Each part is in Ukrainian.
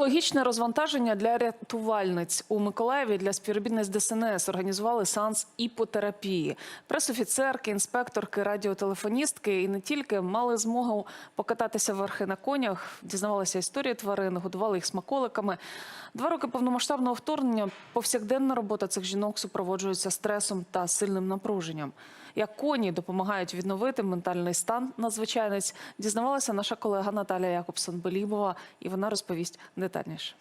Логічне розвантаження для рятувальниць у Миколаєві для співробітниць ДСНС організували сеанс іпотерапії. Пресофіцерки, інспекторки, радіотелефоністки і не тільки мали змогу покататися верхи на конях, дізнавалися історії тварин, годували їх смаколиками. Два роки повномасштабного вторгнення повсякденна робота цих жінок супроводжується стресом та сильним напруженням. Як коні допомагають відновити ментальний стан надзвичайниць, дізнавалася наша колега Наталія Якобсон-Белібова, і вона розповість детальніше.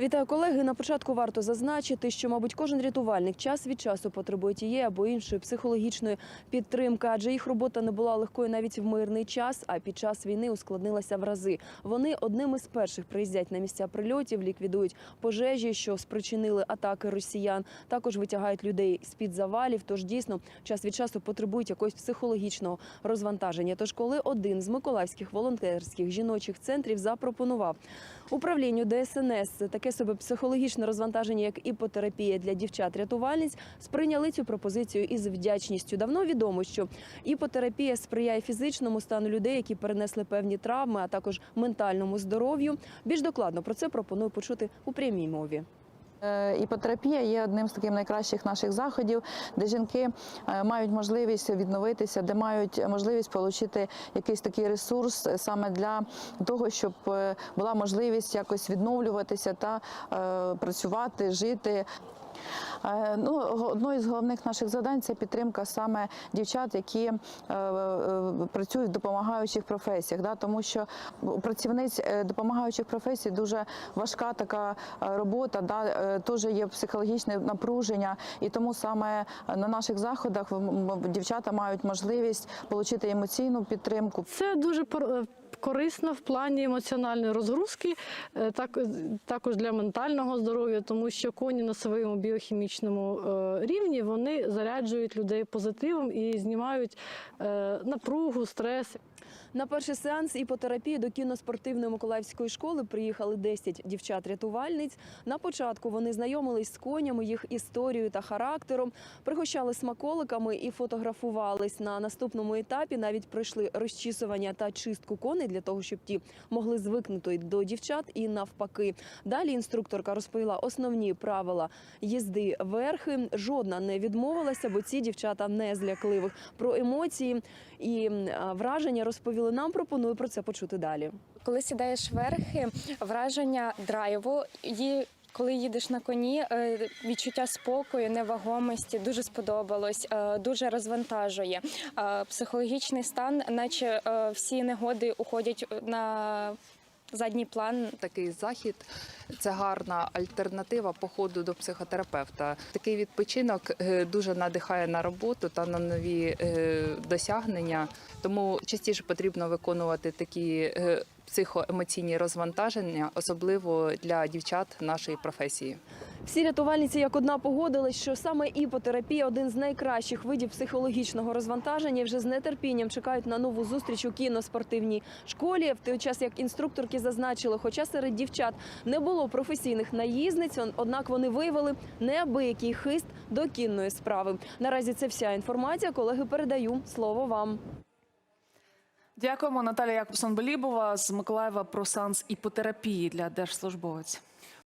Вітаю колеги. На початку варто зазначити, що, мабуть, кожен рятувальник час від часу потребує тієї або іншої психологічної підтримки, адже їх робота не була легкою навіть в мирний час, а під час війни ускладнилася в рази. Вони одними з перших приїздять на місця прильотів, ліквідують пожежі, що спричинили атаки росіян. Також витягають людей з під завалів. Тож дійсно час від часу потребують якогось психологічного розвантаження. Тож, коли один з миколаївських волонтерських жіночих центрів запропонував управлінню ДСНС таке собі психологічне розвантаження, як іпотерапія для дівчат-рятувальниць, сприйняли цю пропозицію із вдячністю. Давно відомо, що іпотерапія сприяє фізичному стану людей, які перенесли певні травми, а також ментальному здоров'ю. Більш докладно про це пропоную почути у прямій мові. Е, Іпотерапія є одним з таких найкращих наших заходів, де жінки е, мають можливість відновитися, де мають можливість отримати якийсь такий ресурс саме для того, щоб е, була можливість якось відновлюватися та е, працювати, жити. Е, Ну, го- одною з головних наших завдань це підтримка саме дівчат, які е, е, працюють в допомагаючих професіях, да, тому що працівниць допомагаючих професій дуже важка така робота, да, теж є психологічне напруження, і тому саме на наших заходах дівчата мають можливість отримати емоційну підтримку. Це дуже е, корисно в плані емоціональної розгрузки, е, так, також для ментального здоров'я, тому що коні на своєму біохімічному е, рівні вони заряджують людей позитивом і знімають е, напругу, стрес. На перший сеанс іпотерапії до кіноспортивної миколаївської школи приїхали 10 дівчат-рятувальниць. На початку вони знайомились з конями, їх історією та характером, пригощали смаколиками і фотографувались. На наступному етапі навіть пройшли розчісування та чистку коней для того, щоб ті могли звикнути до дівчат і навпаки. Далі інструкторка розповіла основні правила їзди верхи. Жодна не відмовилася, бо ці дівчата не злякливих. Про емоції і враження розповіли нам. Пропоную про це почути далі. Коли сідаєш верхи, враження драйву і. Коли їдеш на коні, е, відчуття спокою, невагомості дуже сподобалось, е, дуже розвантажує. Е, Психологічний стан, наче всі негоди уходять на задній план. Такий захід це гарна альтернатива походу до психотерапевта. Такий відпочинок дуже надихає на роботу та на нові досягнення. Тому частіше потрібно виконувати такі психоемоційні розвантаження, особливо для дівчат нашої професії. Всі рятувальниці як одна погодились, що саме іпотерапія один з найкращих видів психологічного розвантаження. Вже з нетерпінням чекають на нову зустріч у кіноспортивній школі. В той час як інструкторки зазначили, хоча серед дівчат не було професійних наїзниць, однак вони виявили неабиякий хист до кінної справи. Наразі це вся інформація. Колеги, передаю слово вам. Дякуємо, Наталія Якобсон-Белібова з Миколаєва про санс іпотерапії для держслужбовець.